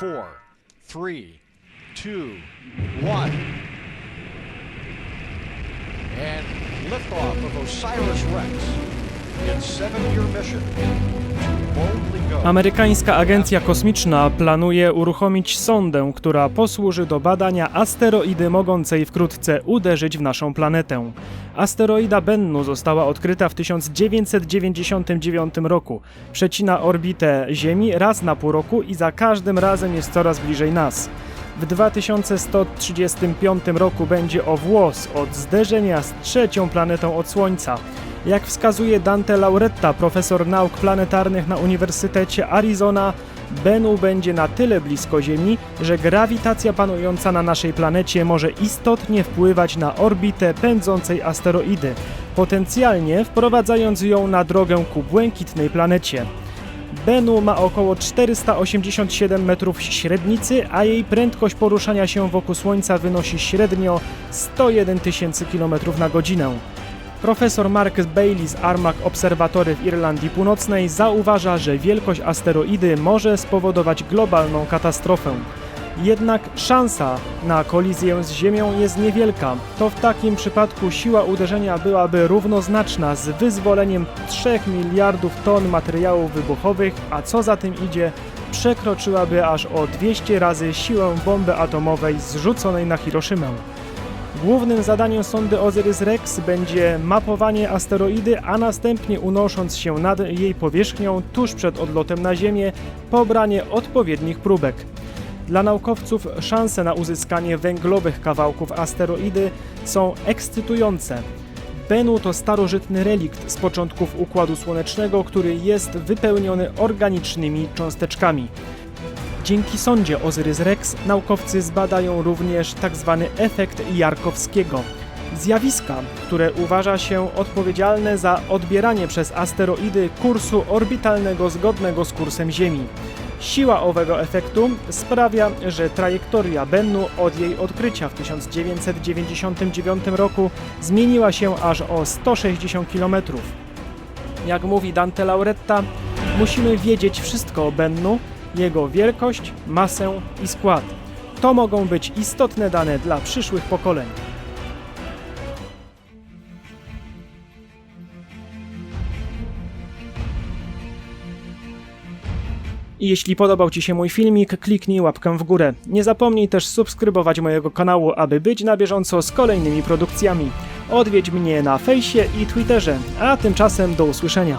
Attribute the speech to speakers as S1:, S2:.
S1: four, three, two, one. And liftoff of Osiris Rex. Its seven-year mission.
S2: Amerykańska Agencja Kosmiczna planuje uruchomić sondę, która posłuży do badania asteroidy mogącej wkrótce uderzyć w naszą planetę. Asteroida Bennu została odkryta w 1999 roku. Przecina orbitę Ziemi raz na pół roku i za każdym razem jest coraz bliżej nas. W 2135 roku będzie o włos od zderzenia z trzecią planetą od Słońca. Jak wskazuje Dante Lauretta, profesor nauk planetarnych na Uniwersytecie Arizona, Bennu będzie na tyle blisko Ziemi, że grawitacja panująca na naszej planecie może istotnie wpływać na orbitę pędzącej asteroidy, potencjalnie wprowadzając ją na drogę ku błękitnej planecie. Bennu ma około 487 metrów średnicy, a jej prędkość poruszania się wokół Słońca wynosi średnio 101 tysięcy km na godzinę. Profesor Mark Bailey z Armagh Observatory w Irlandii Północnej zauważa, że wielkość asteroidy może spowodować globalną katastrofę. Jednak szansa na kolizję z Ziemią jest niewielka. To w takim przypadku siła uderzenia byłaby równoznaczna z wyzwoleniem 3 miliardów ton materiałów wybuchowych, a co za tym idzie, przekroczyłaby aż o 200 razy siłę bomby atomowej zrzuconej na Hiroszymę. Głównym zadaniem sondy Osiris-Rex będzie mapowanie asteroidy, a następnie unosząc się nad jej powierzchnią tuż przed odlotem na Ziemię, pobranie odpowiednich próbek. Dla naukowców szanse na uzyskanie węglowych kawałków asteroidy są ekscytujące. Bennu to starożytny relikt z początków Układu Słonecznego, który jest wypełniony organicznymi cząsteczkami. Dzięki sondzie Osiris-Rex naukowcy zbadają również tzw. efekt Jarkowskiego. Zjawiska, które uważa się odpowiedzialne za odbieranie przez asteroidy kursu orbitalnego zgodnego z kursem Ziemi. Siła owego efektu sprawia, że trajektoria Bennu od jej odkrycia w 1999 roku zmieniła się aż o 160 km. Jak mówi Dante Lauretta, musimy wiedzieć wszystko o Bennu, jego wielkość, masę i skład. To mogą być istotne dane dla przyszłych pokoleń. Jeśli podobał Ci się mój filmik, kliknij łapkę w górę. Nie zapomnij też subskrybować mojego kanału, aby być na bieżąco z kolejnymi produkcjami. Odwiedź mnie na fejsie i Twitterze, a tymczasem do usłyszenia.